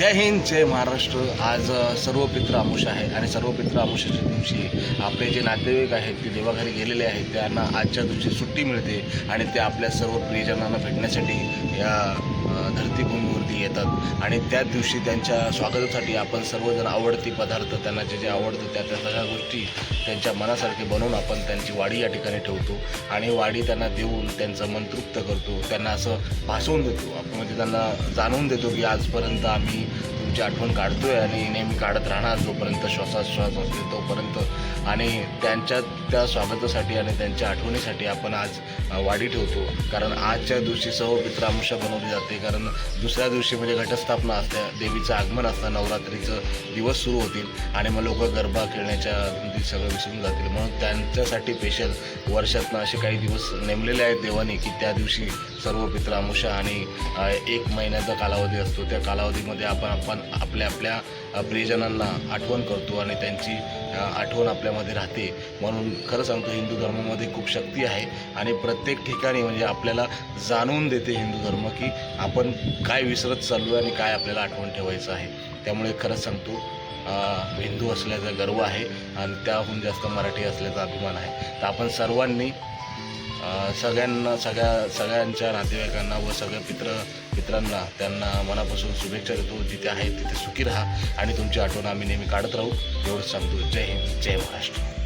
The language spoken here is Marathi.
जय हिंद जय महाराष्ट्र. आज सर्व पित्र आमुष आहे आणि सर्व पित्र आमुषाच्या दिवशी आपले जे नातेवाईक आहेत ते देवाघरी गेलेले आहेत त्यांना आजच्या दिवशी सुट्टी मिळते आणि ते आपल्या सर्व प्रियजनांना भेटण्यासाठी या अ, येतात आणि त्याच दिवशी त्यांच्या स्वागतासाठी आपण सर्वजण आवडती पदार्थ त्यांना जे जे आवडतं त्या त्या सगळ्या गोष्टी त्यांच्या मनासारखे बनवून आपण त्यांची वाडी या ठिकाणी ठेवतो आणि वाडी त्यांना देऊन त्यांचं मन तृप्त करतो त्यांना असं भासवून देतो. आपण म्हणजे त्यांना जाणवून देतो की आजपर्यंत आम्ही तुमची आठवण काढतोय आणि नेहमी काढत राहणार जोपर्यंत श्वासाश्वास असेल तोपर्यंत. आणि त्यांच्या त्या स्वागतासाठी आणि त्यांच्या आठवणीसाठी आपण आज वाढी ठेवतो. कारण आजच्या दिवशी सर्व पित्रामुषा बनवली जाते. कारण दुसऱ्या दिवशी म्हणजे घटस्थापना असते. देवीचं आगमन असतं. नवरात्रीचं दिवस सुरू होतील. आणि मग लोक गरबा खेळण्याच्या सगळं विसरून जातील. म्हणून त्यांच्यासाठी स्पेशल वर्षातनं असे काही दिवस नेमलेले आहेत देवाने की त्या दिवशी सर्व पित्रामुषा आणि एक महिन्याचा कालावधी असतो. त्या कालावधीमध्ये आपण आपण आपल्या आपल्या प्रियजनांना आठवण करतो आणि त्यांची आठवण आपल्यामध्ये राहते. म्हणून खरं सांगतो हिंदू धर्मामध्ये खूप शक्ती आहे आणि प्रत्येक ठिकाणी म्हणजे आपल्याला जाणवून देते हिंदू धर्म की आपण काय विसरत चाललो आणि काय आपल्याला आठवण ठेवायचं आहे. त्यामुळे खरंच सांगतो हिंदू असल्याचा गर्व आहे आणि त्याहून जास्त मराठी असल्याचा अभिमान आहे. तर आपण सर्वांनी सगळ्यांना सगळ्या सगळ्यांच्या नातेवाईकांना व सगळ्या पित्र मित्रांना त्यांना मनापासून शुभेच्छा देतो. जिथे आहे तिथे सुखी राहा आणि तुमची आठवण आम्ही नेहमी काढत राहू. एवढंच सांगतो. जय हिंद जय महाराष्ट्र.